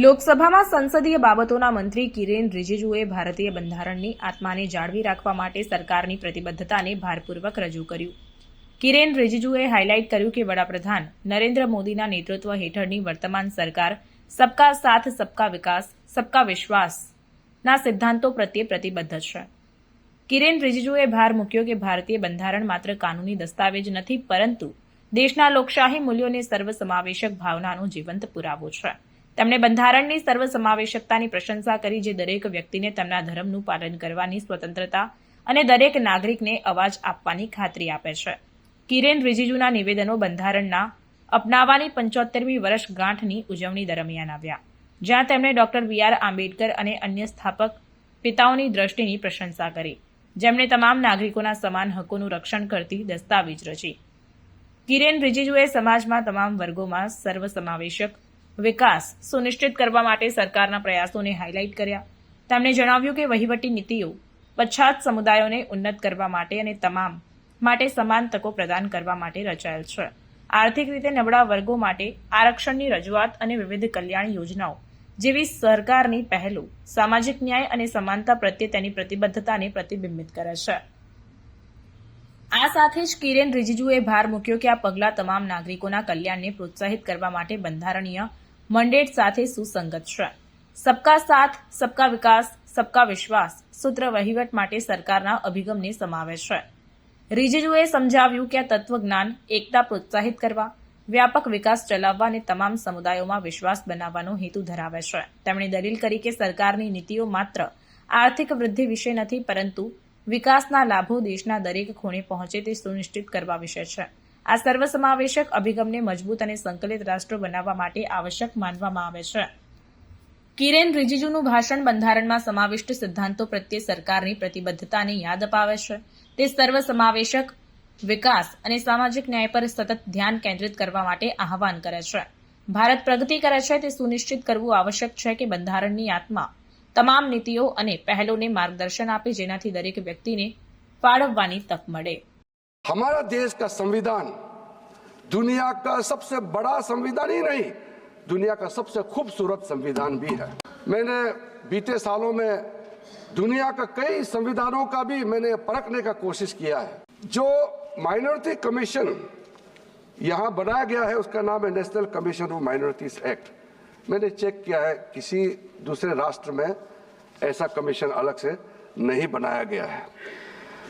લોકસભામાં સંસદીય બાબતોના મંત્રી કિરેન રિજિજુએ ભારતીય બંધારણની આત્માને જાળવી રાખવા માટે સરકારની પ્રતિબદ્ધતાને ભારપૂર્વક રજૂ કર્યું. કિરેન રિજિજુએ હાઇલાઇટ કર્યું કે વડાપ્રધાન નરેન્દ્ર મોદીના નેતૃત્વ હેઠળની વર્તમાન સરકાર સબકા સાથ, સબકા વિકાસ, સબકા વિશ્વાસના સિદ્ધાંતો પ્રત્યે પ્રતિબદ્ધ છે. કિરેન રિજિજુએ ભાર મૂક્યો કે ભારતીય બંધારણ માત્ર કાનૂની દસ્તાવેજ નથી, પરંતુ દેશના લોકશાહી મૂલ્યોને સર્વસમાવેશક ભાવનાનો જીવંત પુરાવો છે. તેમણે બંધારણની સર્વસમાવેશકતાની પ્રશંસા કરી જે દરેક વ્યક્તિને તેમના ધર્મનું પાલન કરવાની સ્વતંત્રતા અને દરેક નાગરિકને અવાજ આપવાની ખાતરી આપે છે. કિરેન રિજિજુના નિવેદનો બંધારણના અપનાવવાની પંચોતેરમી વર્ષગાંઠની ઉજવણી દરમિયાન આવ્યા, જ્યાં તેમણે ડોક્ટર બી આર આંબેડકર અને અન્ય સ્થાપક પિતાઓની દ્રષ્ટિની પ્રશંસા કરી, જેમણે તમામ નાગરિકોના સમાન હકોનું રક્ષણ કરતી દસ્તાવેજ રચી. કિરેન રિજિજુએ સમાજમાં તમામ વર્ગોમાં સર્વસમાવેશક વિકાસ સુનિશ્ચિત કરવા માટે સરકારના પ્રયાસોને હાઇલાઇટ કર્યા. તેમણે જણાવ્યું કે વહીવટી નીતિઓ પછાત સમુદાયોને ઉન્નત કરવા માટે અને તમામ માટે સમાન તકો પ્રદાન કરવા માટે રચાયેલ છે. આર્થિક રીતે નબળા વર્ગો માટે આરક્ષણની રજૂઆત અને વિવિધ કલ્યાણ યોજનાઓ જેવી સરકારની પહેલો સામાજિક ન્યાય અને સમાનતા પ્રત્યે તેની પ્રતિબદ્ધતાને પ્રતિબિંબિત કરે છે. આ સાથે જ કિરેન રિજિજુએ ભાર મૂક્યો કે આ પગલાં તમામ નાગરિકોના કલ્યાણને પ્રોત્સાહિત કરવા માટે બંધારણીય મંડેટ સાથે સુસંગત છે. સબકા સાથ, સબકા વિકાસ, સબકા વિશ્વાસ, સૂત્ર વહીવટ માટે સરકારના અભિગમને સમાવે છે. રિજિજુએ સમજાવ્યું કે આ તત્વજ્ઞાન એકતા પ્રોત્સાહિત કરવા, વ્યાપક વિકાસ ચલાવવા અને તમામ સમુદાયોમાં વિશ્વાસ બનાવવાનો હેતુ ધરાવે છે. તેમણે દલીલ કરી કે સરકારની નીતિઓ માત્ર આર્થિક વૃદ્ધિ વિશે નથી, પરંતુ વિકાસના લાભો દેશના દરેક ખૂણે પહોંચે તે સુનિશ્ચિત કરવા વિશે છે. આ સર્વસમાવેશક અભિગમને મજબૂત અને સંકલિત રાષ્ટ્ર બનાવવા માટે આવશ્યક માનવામાં આવે છે. કિરેન રિજિજુનું ભાષણ બંધારણમાં સમાવિષ્ટ સિદ્ધાંતો પ્રત્યે સરકારની પ્રતિબદ્ધતાને યાદ અપાવે છે. તે સર્વસમાવેશક વિકાસ અને સામાજિક ન્યાય પર સતત ધ્યાન કેન્દ્રિત કરવા માટે આહવાન કરે છે. ભારત પ્રગતિ કરે છે તે સુનિશ્ચિત કરવું આવશ્યક છે કે બંધારણની આત્મા તમામ નીતિઓ અને પહેલોને માર્ગદર્શન આપે જેનાથી દરેક વ્યક્તિને ફાળવવાની તક મળે. हमारा देश का संविधान दुनिया का सबसे बड़ा संविधान ही नहीं, दुनिया का सबसे खूबसूरत संविधान भी है। मैंने बीते सालों में दुनिया का कई संविधानों का भी मैंने परखने का कोशिश किया है। जो माइनॉरिटी कमीशन यहाँ बनाया गया है, उसका नाम है national commission of minorities act. मैंने चेक किया है, किसी दूसरे राष्ट्र में ऐसा कमीशन अलग से नहीं बनाया गया है।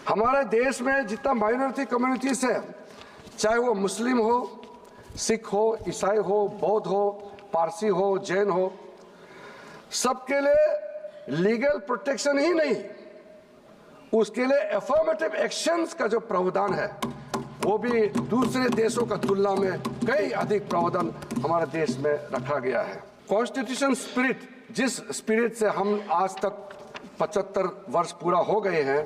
हमारे देश में जितना माइनॉरिटी कम्युनिटीज है, चाहे वो मुस्लिम हो, सिख हो, ईसाई हो, बौद्ध हो, पारसी हो, जैन हो, सबके लिए लीगल प्रोटेक्शन ही नहीं, उसके लिए एफर्मेटिव एक्शंस का जो प्रावधान है, वो भी दूसरे देशों का तुलना में कई अधिक प्रावधान हमारे देश में रखा गया है। कॉन्स्टिट्यूशन स्पिरिट जिस स्पिरिट से हम आज तक 75 वर्ष पूरा हो गए हैं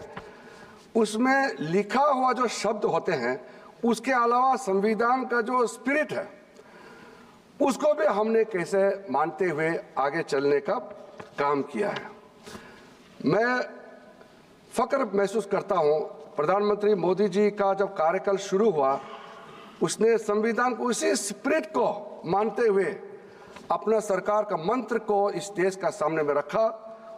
उसमें लिखा हुआ जो शब्द होते हैं, उसके अलावा संविधान का जो स्पिरिट है, उसको भी हमने कैसे मानते हुए आगे चलने का काम किया है। मैं फक्र महसूस करता हूँ, प्रधानमंत्री मोदी जी का जब कार्यकाल शुरू हुआ, उसने संविधान को उसी स्पिरिट को मानते हुए अपना सरकार का मंत्र को इस देश का सामने में रखा।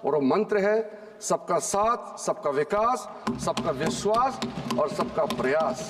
और वो मंत्र है सबका साथ सबका विकास सबका विश्वास और सबका प्रयास